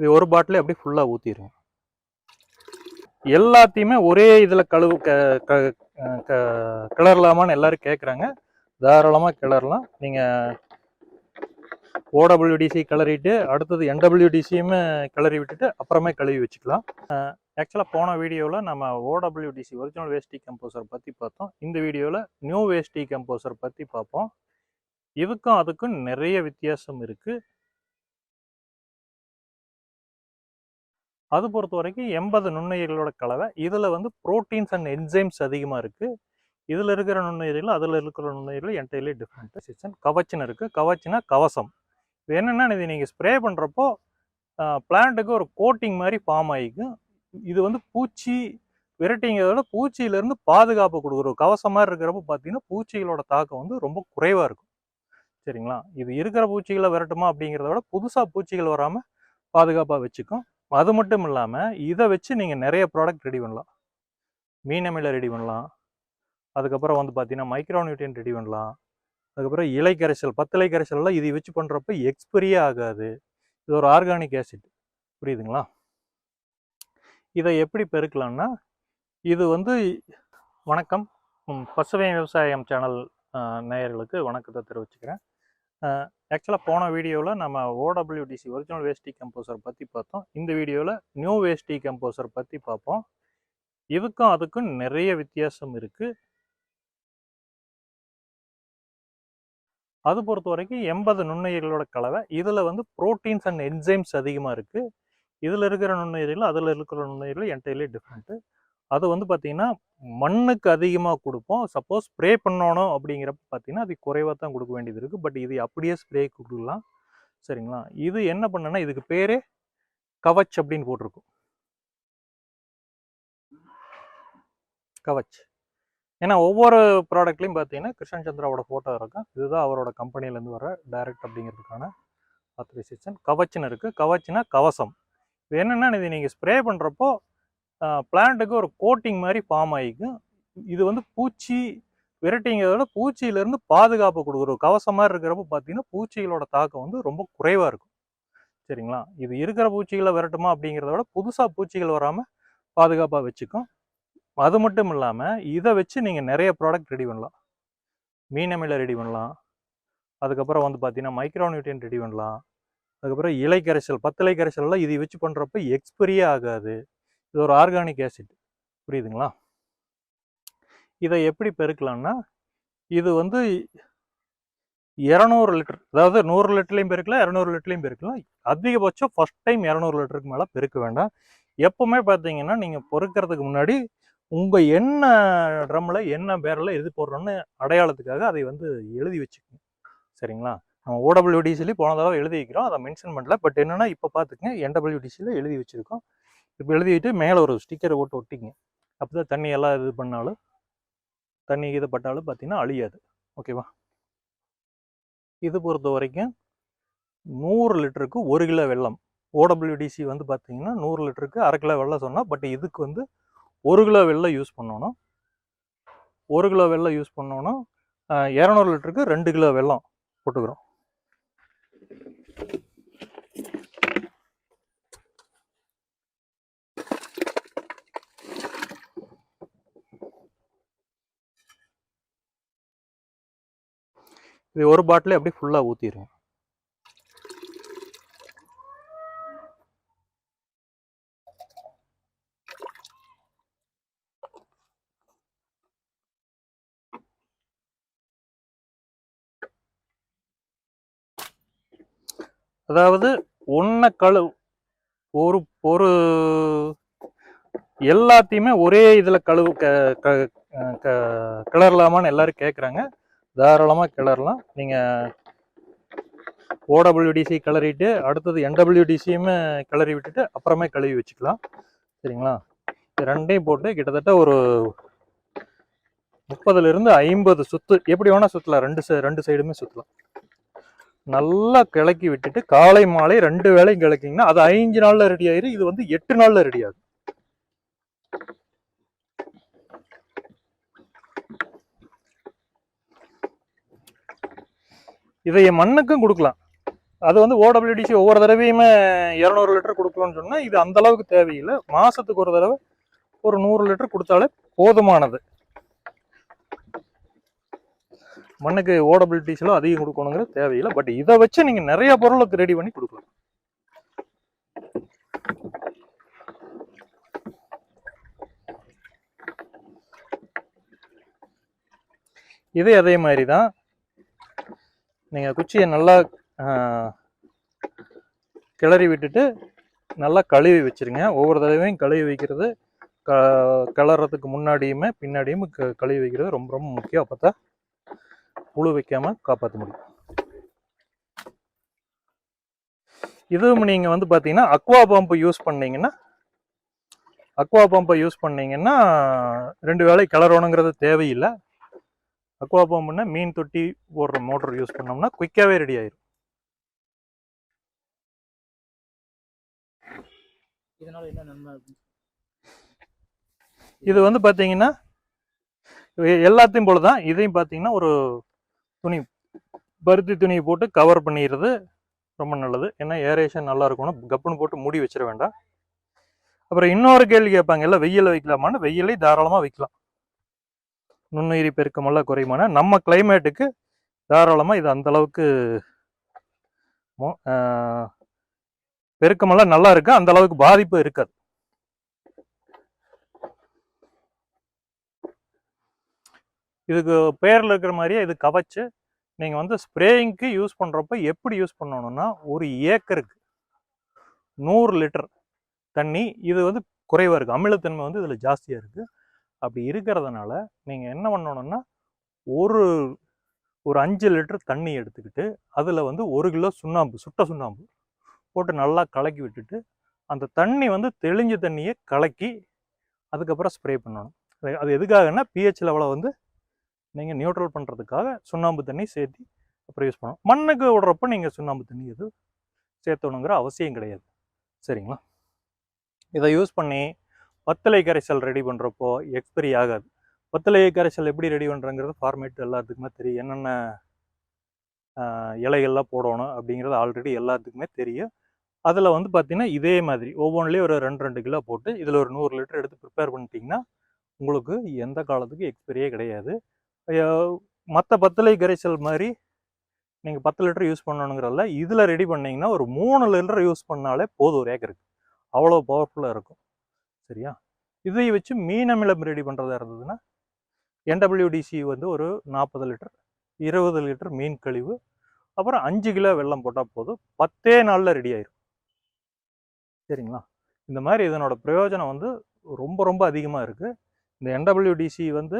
இது ஒரு பாட்டிலே அப்படியே ஃபுல்லாக ஊற்றிடுங்க எல்லாத்தையுமே ஒரே இதில் கழுவு க க- க- கிளறலாமான்னு எல்லாரும் கேட்குறாங்க தாராளமாக கிளறலாம். நீங்கள் ஓடபிள்யூடிசி கிளறிட்டு அடுத்தது என்டபிள்யூடிசியுமே கிளறி விட்டுட்டு அப்புறமே கழுவி வச்சுக்கலாம். ஆக்சுவலாக போன வீடியோவில் நம்ம ஓடபிள்யூடிசி ஒரிஜினல் வேஸ்டி கம்போசர் பற்றி பார்த்தோம். இந்த வீடியோவில் நியூ வேஸ்டி கம்போசர் பற்றி பார்ப்போம். இதுக்கும் அதுக்கும் நிறைய வித்தியாசம் இருக்குது அது பொறுத்த வரைக்கும் எண்பது நுண்ணுயிர்களோட கலவை. இதில் வந்து புரோட்டீன்ஸ் அண்ட் என்சைம்ஸ் அதிகமாக இருக்குது இதில் இருக்கிற நுண்ணுயிர்கள் அதில் இருக்கிற நுண்ணுயிர்கள் என்டையர்லி டிஃப்ரெண்ட் சிச்சன் கவச்சன் இருக்குது கவச்சினா கவசம். இது என்னென்னா இது நீங்கள் ஸ்ப்ரே பண்ணுறப்போ பிளான்ட்டுக்கு ஒரு கோட்டிங் மாதிரி ஃபார்ம் ஆகிக்கும் இது வந்து பூச்சி விரட்டிங்கிறத பூச்சியிலேருந்து பாதுகாப்பு கொடுக்குற கவசம் மாதிரி இருக்கிறப்ப பார்த்தீங்கன்னா பூச்சிகளோட தாக்கம் வந்து ரொம்ப குறைவாக இருக்கும். சரிங்களா? இது இருக்கிற பூச்சிகளை விரட்டுமா அப்படிங்கிறத விட புதுசாக பூச்சிகள் வராமல் பாதுகாப்பாக வச்சுக்கும். அது மட்டும் இல்லாமல் இதை வச்சு நீங்கள் நிறைய ப்ராடக்ட் ரெடி பண்ணலாம். மீனமில ரெடி பண்ணலாம். அதுக்கப்புறம் வந்து பார்த்தீங்கன்னா மைக்ரோநியூட்ரியன் ரெடி பண்ணலாம். அதுக்கப்புறம் இலை கரைசல் பத்திலை கரைசல்லாம் இதை வச்சு பண்ணுறப்ப எக்ஸ்பிரியே ஆகாது. இது ஒரு ஆர்கானிக் ஆசிட் புரியுதுங்களா? இதை எப்படி பெருக்கலாம்னா இது வந்து வணக்கம். பசுவை விவசாயம் சேனல் நேயர்களுக்கு வணக்கத்தை தெரிவிச்சுக்கிறேன். ஆக்சுவலாக போன வீடியோவில் நம்ம ஓடபிள்யூடிசி ஒரிஜினல் வேஸ்டி கம்போசர் பற்றி பார்த்தோம். இந்த வீடியோவில் நியூ வேஸ்டி கம்போசர் பற்றி பார்ப்போம். இதுக்கும் அதுக்கும் நிறைய வித்தியாசம் இருக்குது அது பொறுத்த வரைக்கும் எண்பது நுண்ணுயிர்களோட கலவை. இதில் வந்து புரோட்டீன்ஸ் அண்ட் என்சைம்ஸ் அதிகமாக இருக்குது இதில் இருக்கிற நுண்ணுயிர்கள் அதில் இருக்கிற நுண்ணுயிர்கள் என்டையர்லி டிஃப்ரெண்ட்டு அது வந்து பார்த்திங்கன்னா மண்ணுக்கு அதிகமாக கொடுப்போம். சப்போஸ் ஸ்ப்ரே பண்ணணும் அப்படிங்கிறப்ப பார்த்தீங்கன்னா அது குறைவாக தான் கொடுக்க வேண்டியது இருக்குது பட் இது அப்படியே ஸ்ப்ரே கொடுக்கலாம். சரிங்களா? இது என்ன பண்ணுன்னா இதுக்கு பேரே கவச் அப்படின்னு போட்டிருக்கும். கவச். ஏன்னா ஒவ்வொரு ப்ராடக்ட்லையும் பார்த்தீங்கன்னா கிருஷ்ணன் சந்திராவோட ஃபோட்டோ இருக்கும் இதுதான் அவரோட கம்பெனிலேருந்து வர டைரக்ட் அப்படிங்கிறதுக்கான ஆத்தரைசேஷன் கவச்சுன்னு இருக்குது கவச்சுனா கவசம். இது என்னென்னா இது நீங்கள் ஸ்ப்ரே பண்ணுறப்போ பிளான்ட்டுக்கு ஒரு கோட்டிங் மாதிரி ஃபார்ம் ஆகிக்கும் இது வந்து பூச்சி விரட்டிங்கிறத விட பூச்சியிலேருந்து பாதுகாப்பு கொடுக்குற ஒரு கவசம் மாதிரி இருக்கிறப்ப பார்த்தீங்கன்னா பூச்சிகளோட தாக்கம் வந்து ரொம்ப குறைவாக இருக்கும். சரிங்களா? இது இருக்கிற பூச்சிகளை விரட்டுமா அப்படிங்கிறத விட புதுசாக பூச்சிகள் வராமல் பாதுகாப்பாக வச்சுக்கும். அது மட்டும் இல்லாமல் இதை வச்சு நீங்கள் நிறைய ப்ராடக்ட் ரெடி பண்ணலாம். மீனமில ரெடி பண்ணலாம். அதுக்கப்புறம் வந்து பார்த்தீங்கன்னா மைக்ரோநியூட்ரியன் ரெடி பண்ணலாம். அதுக்கப்புறம் இலை கரைசல் பத்திலை கரைசல்லாம் இதை வச்சு பண்ணுறப்ப எக்ஸ்பெரியே ஆகாது. இது ஒரு ஆர்கானிக் ஆசிட் புரியுதுங்களா? இதை எப்படி பெருக்கலாம்னா இது வந்து இரநூறு லிட்டர் அதாவது நூறு லிட்டர்லையும் பெருக்கலாம் இரநூறு லிட்டர்லையும் பெருக்கலாம். அதிகபட்சம் ஃபர்ஸ்ட் டைம் இரநூறு லிட்டருக்கு மேலே பெருக்க வேண்டாம். எப்பவுமே பார்த்தீங்கன்னா நீங்கள் பொறுக்கிறதுக்கு முன்னாடி உங்கள் என்ன ட்ரம்மில் என்ன பேரில் எது போடுறோன்னு அடையாளத்துக்காக அதை வந்து எழுதி வச்சுக்கோங்க. சரிங்களா? நம்ம ஓடபிள்யூடிசிலி போன தடவை எழுதி வைக்கிறோம். அதை மென்ஷன் பண்ணல பட் என்னென்னா இப்போ பார்த்துக்கங்க என்டபிள்யூடிசியில் எழுதி வச்சுருக்கோம். இப்போ எழுதிட்டு மேலே ஒரு ஸ்டிக்கரை போட்டு ஒட்டிங்க. அப்போ தான் தண்ணி எல்லாம் இது பண்ணாலும் தண்ணி இது பட்டாலும் பார்த்தீங்கன்னா அழியாது. ஓகேவா இது பொறுத்த வரைக்கும் நூறு லிட்டருக்கு ஒரு கிலோ வெல்லம் ஓடபிள்யூடிசி வந்து பார்த்தீங்கன்னா நூறு லிட்டருக்கு அரை கிலோ வெள்ளம் சொன்னால் பட் இதுக்கு வந்து ஒரு கிலோ வெள்ளம் யூஸ் பண்ணணும். ஒரு கிலோ வெள்ளம் யூஸ் பண்ணோன்னா இரநூறு லிட்டருக்கு ரெண்டு கிலோ வெல்லம் போட்டுக்கிறோம். இது ஒரு பாட்டிலே அப்படியே ஃபுல்லாக ஊற்றிடுங்க அதாவது ஒன்றை கழு ஒரு ஒரு எல்லாத்தையுமே ஒரே இதில் கழுவு க க- க- கிளறலாமான்னு எல்லாரும் கேட்குறாங்க தாராளமாக கிளறலாம். நீங்கள் ஓடபிள்யூடிசி கிளறிட்டு அடுத்தது என்டபிள்யூடிசியுமே கிளறி விட்டுட்டு அப்புறமே கழுவி வச்சுக்கலாம். சரிங்களா? ரெண்டையும் போட்டு கிட்டத்தட்ட ஒரு முப்பதுலேருந்து ஐம்பது சுத்து எப்படி வேணால் சுற்றலாம் ரெண்டு சை- ரெண்டு சைடுமே சுற்றலாம் நல்லா கிளக்கி விட்டுட்டு காலை மாலை ரெண்டு வேளையும் கிளக்கிங்கன்னா அது ஐந்து நாளில் ரெடி ஆயிரும். இது வந்து எட்டு நாளில் ரெடி ஆகும். இதை மண்ணுக்கும் கொடுக்கலாம். அது வந்து ஓடபிள்யூடிசி ஒவ்வொரு தடவையுமே இரநூறு லிட்டர் கொடுக்கணும்னு சொன்னால் இது அந்த அளவுக்கு தேவையில்லை. மாதத்துக்கு ஒரு தடவை ஒரு நூறு லிட்டர் கொடுத்தாலே போதுமானது. மண்ணுக்கு ஓடபிலிட்டிஸ்லாம் அதிகம் கொடுக்கணுங்கிற தேவையில்லை. பட் இதை வச்சு நீங்கள் நிறைய பொருளுக்கு ரெடி பண்ணி கொடுக்கலாம். இதே அதே மாதிரி தான். நீங்கள் குச்சியை நல்லா கிளறி விட்டுட்டு நல்லா கழுவி வச்சுருங்க. ஒவ்வொரு தடவையும் கழுவி வைக்கிறது க கிளறதுக்கு முன்னாடியுமே பின்னாடியும் க- கழுவி வைக்கிறது ரொம்ப ரொம்ப முக்கியம். அப்போ தான் புழு வைக்காமல் காப்பாற்ற முடியும். இதுவும் நீங்கள் வந்து பார்த்தீங்கன்னா அக்வா பம்பு யூஸ் பண்ணீங்கன்னா அக்வா பம்பை யூஸ் பண்ணிங்கன்னா ரெண்டு வேளை கிளறணுங்கிறது தேவையில்லை. அக்வா பம்புன்னா மீன் தொட்டி போடுற மோட்டர் யூஸ் பண்ணோம்னா குயிக்காகவே ரெடி ஆயிரும். இதனால என்ன நன்மை அப்படின்னு இது வந்து பார்த்தீங்கன்னா எல்லாத்தையும் போல தான் இதையும் பார்த்தீங்கன்னா ஒரு துணி பருத்தி துணியை போட்டு கவர் பண்ணிடுறது ரொம்ப நல்லது. ஏன்னா ஏரேஷன் நல்லா இருக்கணும். கப்புன்னு போட்டு மூடி வச்சிட வேண்டாம். அப்புறம் இன்னொரு கேள்வி கேட்பாங்க எல்லாம் வெயில வைக்கலாமான்னு? வெயிலே தாராளமாக வைக்கலாம். நுண்ணுயிரி பெருக்கமெல்லாம் குறையுமான நம்ம கிளைமேட்டுக்கு தாராளமாக இது அந்த அளவுக்கு பெருக்கமெல்லாம் நல்லா இருக்கு? அந்த அளவுக்கு பாதிப்பு இருக்காது. இதுக்கு பேரில் இருக்கிற மாதிரியே இது கவச்சு நீங்கள் வந்து ஸ்ப்ரேயிங்க்கு யூஸ் பண்ணுறப்ப எப்படி யூஸ் பண்ணணும்னா ஒரு ஏக்கருக்கு நூறு லிட்டர் தண்ணி இது வந்து குறைவாக இருக்குது அமிலத்தன்மை வந்து இதில் ஜாஸ்தியாக இருக்குது அப்படி இருக்கிறதுனால நீங்கள் என்ன பண்ணணும்னா ஒரு ஒரு அஞ்சு லிட்டர் தண்ணி எடுத்துக்கிட்டு அதில் வந்து ஒரு கிலோ சுண்ணாம்பு சுட்ட சுண்ணாம்பு போட்டு நல்லா கலக்கி விட்டுட்டு அந்த தண்ணி வந்து தெளிஞ்ச தண்ணியை கலக்கி அதுக்கப்புறம் ஸ்ப்ரே பண்ணணும். அது- எதுக்காகன்னா பிஹெச் லெவலை வந்து நீங்கள் நியூட்ரல் பண்ணுறதுக்காக சுண்ணாம்பு தண்ணி சேர்த்து அப்புறம் யூஸ் பண்ணணும். மண்ணுக்கு விடுறப்ப நீங்கள் சுண்ணாம்பு தண்ணி எதுவும் சேர்த்தணுங்கிற அவசியம் கிடையாது. சரிங்களா? இதை யூஸ் பண்ணி பத்தலை கரைசல் ரெடி பண்ணுறப்போ எக்ஸ்பைரி ஆகாது. பத்தலை கரைசல் எப்படி ரெடி பண்ணுறங்கிறது ஃபார்மேட் எல்லாத்துக்குமே தெரியும். என்னென்ன இலைகள்லாம் போடணும் அப்படிங்கிறது ஆல்ரெடி எல்லாத்துக்குமே தெரியும். அதில் வந்து பார்த்திங்கன்னா இதே மாதிரி ஒவ்வொன்றிலையும் ஒரு ரெண்டு ரெண்டு கிலோ போட்டு இதில் ஒரு நூறு லிட்டர் எடுத்து ப்ரிப்பேர் பண்ணிட்டீங்கன்னா உங்களுக்கு எந்த காலத்துக்கு எக்ஸ்பைரியே கிடையாது. மற்ற பத்தலை கரைசல் மாதிரி நீங்கள் பத்து லிட்டர் யூஸ் பண்ணணுங்கிறதில்ல. இதில் ரெடி பண்ணிங்கன்னா ஒரு மூணு லிட்டர் யூஸ் பண்ணாலே போதும் ஒரு ஏக்கருக்கு. அவ்வளோ பவர்ஃபுல்லாக இருக்கும். சரியா? இதை வச்சு மீன் அமிலம் ரெடி பண்ணுறதா இருந்ததுன்னா என்டபிள்யூடிசி வந்து ஒரு நாற்பது லிட்டர் இருபது லிட்டர் மீன் கழிவு அப்புறம் அஞ்சு கிலோ வெல்லம் போட்டால் போதும் பத்தே நாளில் ரெடி ஆயிரும். சரிங்களா? இந்த மாதிரி இதனோட பிரயோஜனம் வந்து ரொம்ப ரொம்ப அதிகமாக இருக்குது இந்த என்டபிள்யூடிசி வந்து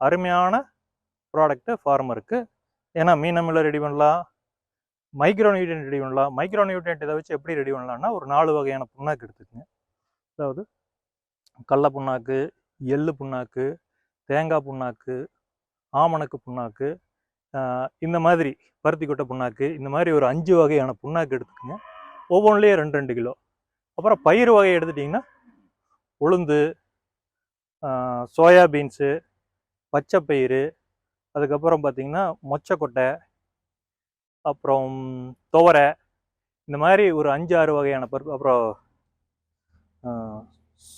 அருமையான ப்ராடக்ட்டு ஃபார்மருக்கு ஏன்னா மீன் ரெடி பண்ணலாம். மைக்ரோ நியூட்ரியன்ட் ரெடி பண்ணலாம். மைக்ரோ நியூட்ரியன்ட் இதை வச்சு எப்படி ரெடி பண்ணலாம்னா ஒரு நாலு வகையான புண்ணாக்கு எடுத்துக்கங்க. அதாவது கடல புண்ணாக்கு எள்ளு புண்ணாக்கு தேங்காய் புண்ணாக்கு ஆமணக்கு புண்ணாக்கு இந்த மாதிரி பருத்தி கொட்டை புண்ணாக்கு இந்த மாதிரி ஒரு அஞ்சு வகையான புண்ணாக்கு எடுத்துக்கோங்க. ஒவ்வொன்றிலையும் ரெண்டு ரெண்டு கிலோ. அப்புறம் பயிர் வகை எடுத்துட்டிங்கன்னா உளுந்து சோயா பீன்ஸு பச்சை பயிறு அதுக்கப்புறம் பார்த்தீங்கன்னா மொச்சக்கொட்டை அப்புறம் துவரை இந்த மாதிரி ஒரு அஞ்சு ஆறு வகையான பருப்பு அப்புறம்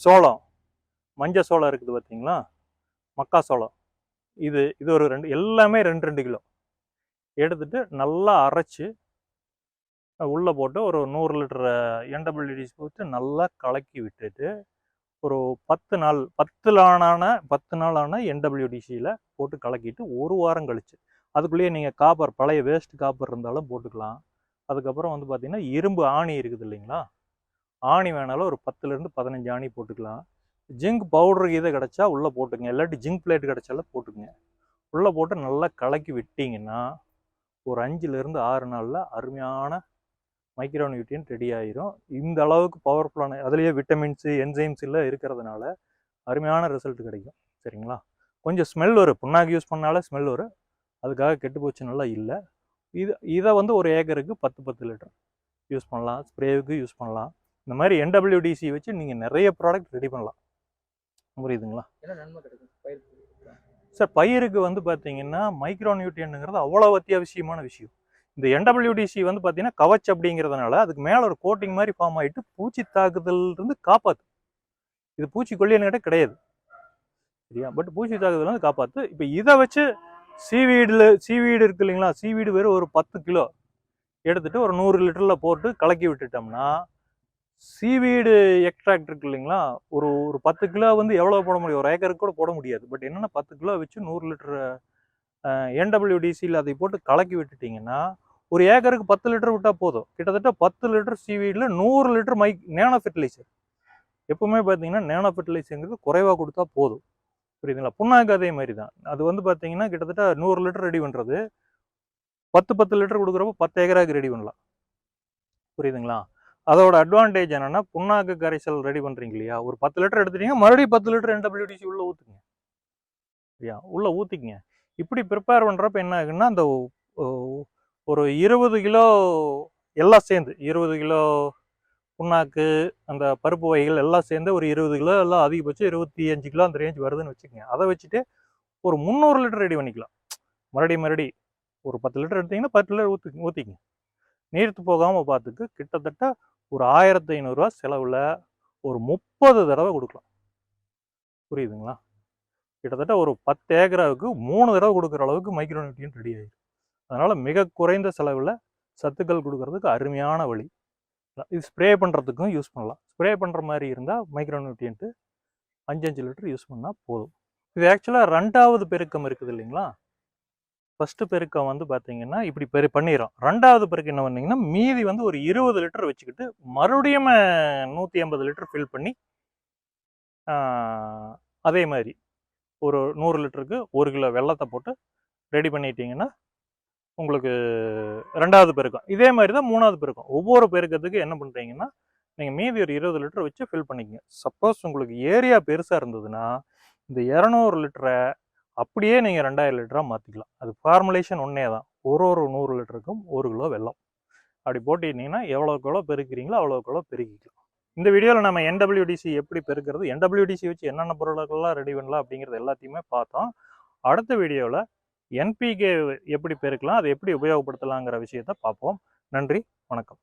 சோளம் மஞ்ச சோளம் இருக்குது பார்த்தீங்களா மக்கா சோளம். இது இது ஒரு ரெண்டு எல்லாமே ரெண்டு ரெண்டு கிலோ. எடுத்துட்டு நல்லா அரைச்சி உள்ளே போட்டு ஒரு நூறு லிட்டர் என்டபிள்யூடிஸ் போட்டு நல்லா கலக்கி விட்டுட்டு ஒரு பத்து நாள் பத்து நாளான பத்து நாளான என்டபிள்யூடிசியில் போட்டு கலக்கிட்டு ஒரு வாரம் கழிச்சு. அதுக்குள்ளேயே நீங்கள் காப்பர் பழைய வேஸ்ட் காப்பர் இருந்தாலும் போட்டுக்கலாம். அதுக்கப்புறம் வந்து பார்த்திங்கன்னா இரும்பு ஆணி இருக்குது இல்லைங்களா? ஆணி வேணாலும் ஒரு பத்துலேருந்து பதினஞ்சு ஆணி போட்டுக்கலாம். ஜிங்க் பவுடர் இதை கிடச்சா உள்ளே போட்டுங்க. இல்லாட்டி ஜிங்க் பிளேட் கிடச்சாலும் போட்டுக்கங்க. உள்ளே போட்டு நல்லா கலக்கி விட்டீங்கன்னா ஒரு அஞ்சுலேருந்து ஆறு நாளில் அருமையான மைக்ரோ நியூட்ரியன் ரெடி ஆயிரும். இந்த அளவுக்கு பவர்ஃபுல்லான அதுலேயே விட்டமின்ஸு என்சைம்ஸ் எல்லாம் இருக்கிறதுனால அருமையான ரிசல்ட் கிடைக்கும். சரிங்களா? கொஞ்சம் ஸ்மெல் வரும் புண்ணாக்கு யூஸ் பண்ணாலே ஸ்மெல் வரும் அதுக்காக கெட்டு போச்சு நல்லா இல்லை. இது இதை வந்து ஒரு ஏக்கருக்கு பத்து பத்து லிட்டர் யூஸ் பண்ணலாம். ஸ்ப்ரேவுக்கு யூஸ் பண்ணலாம். இந்த மாதிரி என்டபிள்யூடிசி வச்சு நீங்கள் நிறைய ப்ராடக்ட் ரெடி பண்ணலாம். புரியுதுங்களா? சார் பயிருக்கு வந்து பார்த்தீங்கன்னா மைக்ரோ நியூட்ரியன்ங்கிறது அவ்வளோ அத்தியாவசியமான விஷயம். இந்த என்டபிள்யூடிசி வந்து பார்த்தீங்கன்னா கவச் அப்படிங்கிறதுனால அதுக்கு மேலே ஒரு கோட்டிங் மாதிரி ஃபார்ம் ஆகிட்டு பூச்சி தாக்குதல் இருந்து காப்பாற்று இது பூச்சிக்கொல்லின்னு கேட்டால் கிடையாது. சரியா? பட் பூச்சி தாக்குதல் வந்து காப்பாற்று இப்போ இதை வச்சு சீவீடில் சீவீடு இருக்கு இல்லைங்களா? சீவீடு வெறும் ஒரு பத்து கிலோ எடுத்துகிட்டு ஒரு நூறு லிட்டரில் போட்டு கலக்கி விட்டுட்டோம்னா சீவீடு எக்ஸ்ட்ராக்ட் இருக்கு இல்லைங்களா? ஒரு ஒரு பத்து கிலோ வந்து எவ்வளோ போட முடியும்? ஒரு ஏக்கருக்கு கூட போட முடியாது. பட் என்னென்னா பத்து கிலோ வச்சு நூறு லிட்டரு என்டபிள்யூடிசியில் அதை போட்டு கலக்கி விட்டுட்டிங்கன்னா ஒரு ஏக்கருக்கு பத்து லிட்டர் விட்டால் போதும். கிட்டத்தட்ட பத்து லிட்டர் சீவீடில் நூறு லிட்டர் மைக் நேனோ ஃபெர்டிலைசர். எப்பவுமே பார்த்தீங்கன்னா நேனோ ஃபெர்டிலைசருங்கிறது குறைவாக கொடுத்தா போதும். புரியுதுங்களா? புண்ணாக்கு அதே மாதிரி தான் அது வந்து பார்த்தீங்கன்னா கிட்டத்தட்ட நூறு லிட்டர் ரெடி பண்ணுறது பத்து பத்து லிட்டர் கொடுக்குறப்போ பத்து ஏக்கராக்கு ரெடி பண்ணலாம். புரியுதுங்களா? அதோட அட்வான்டேஜ் என்னென்னா புண்ணாக்கு கரைசல் ரெடி பண்ணுறீங்க இல்லையா? ஒரு பத்து லிட்டர் எடுத்துட்டீங்க மறுபடியும் பத்து லிட்டர் என்டபிள்யூடிசி உள்ளே ஊற்றுங்க சரியா? உள்ளே ஊத்திக்கங்க. இப்படி ப்ரிப்பேர் பண்ணுறப்ப என்ன ஆகுன்னா அந்த ஒரு இருபது கிலோ எல்லாம் சேர்ந்து இருபது கிலோ புண்ணாக்கு அந்த பருப்பு வகைகள் எல்லாம் சேர்ந்து ஒரு இருபது கிலோ எல்லாம் அதிகபட்சம் இருபத்தி அஞ்சு கிலோ அந்த ரேஞ்ச் வருதுன்னு வச்சுக்கோங்க. அதை வச்சுட்டு ஒரு முந்நூறு லிட்டர் ரெடி பண்ணிக்கலாம். மறுபடியும் மறுபடி ஒரு பத்து லிட்டர் எடுத்தீங்கன்னா பத்து லிட்டர் ஊற்றி ஊற்றிக்கங்க நீர்த்து போகாமல் பார்த்துக்கு கிட்டத்தட்ட ஒரு ஆயிரத்தி ஐநூறுரூவா செலவில் ஒரு முப்பது தடவை கொடுக்கலாம். புரியுதுங்களா? கிட்டத்தட்ட ஒரு பத்து ஏக்கராவுக்கு மூணு தடவை கொடுக்குற அளவுக்கு மைக்ரோ நியூட்ரியன் ரெடி ஆயிடும் அதனால் மிக குறைந்த செலவில் சத்துக்கள் கொடுக்கறதுக்கு அருமையான வழி. இது ஸ்ப்ரே பண்ணுறதுக்கும் யூஸ் பண்ணலாம். ஸ்ப்ரே பண்ணுற மாதிரி இருந்தால் மைக்ரோ நியூட்ரியன்ட்டு அஞ்சு அஞ்சு லிட்டர் யூஸ் பண்ணால் போதும். இது ஆக்சுவலாக ரெண்டாவது பெருக்கம் இருக்குது இல்லைங்களா? ஃபஸ்ட்டு பெருக்கம் வந்து பார்த்தீங்கன்னா இப்படி பெரு பண்ணிடுறோம் ரெண்டாவது பெருக்கம் என்ன பண்ணிங்கன்னா மீதி வந்து ஒரு இருபது லிட்டர் வச்சுக்கிட்டு மறுபடியும் நூற்றி ஐம்பது லிட்டர் ஃபில் பண்ணி அதே மாதிரி ஒரு நூறு லிட்டருக்கு ஒரு கிலோ வெள்ளத்தை போட்டு ரெடி பண்ணிட்டீங்கன்னா உங்களுக்கு ரெண்டாவது பெருக்கம். இதே மாதிரி தான் மூணாவது பெருக்கம். ஒவ்வொரு பெருக்கத்துக்கு என்ன பண்ணுறீங்கன்னா நீங்கள் மீதி ஒரு இருபது லிட்டர் வச்சு ஃபில் பண்ணிக்கங்க. சப்போஸ் உங்களுக்கு ஏரியா பெருசாக இருந்ததுன்னா இந்த இரநூறு லிட்டரை அப்படியே நீங்கள் ரெண்டாயிரம் லிட்டராக மாற்றிக்கலாம் அது ஃபார்முலேஷன் ஒன்றே தான் ஒரு ஒரு நூறு லிட்டருக்கும் ஒரு கிலோ வெல்லம். அப்படி போட்டிட்டீங்கன்னா எவ்வளோக்கு எவ்வளோ பெருக்கிறீங்களோ அவ்வளோக்கு எவ்வளோ பெருக்கிக்கலாம். இந்த வீடியோவில் நம்ம என்டபிள்யூடிசி எப்படி பெருக்கிறது என்டபிள்யூடிசி வச்சு என்னென்ன பொருட்கள்லாம் ரெடி பண்ணலாம் அப்படிங்கிறது எல்லாத்தையுமே பார்த்தோம். அடுத்த வீடியோவில் என்பிகே எப்படி பெருக்கலாம் அதை எப்படி உபயோகப்படுத்தலாங்கிற விஷயத்தை பார்ப்போம். நன்றி வணக்கம்.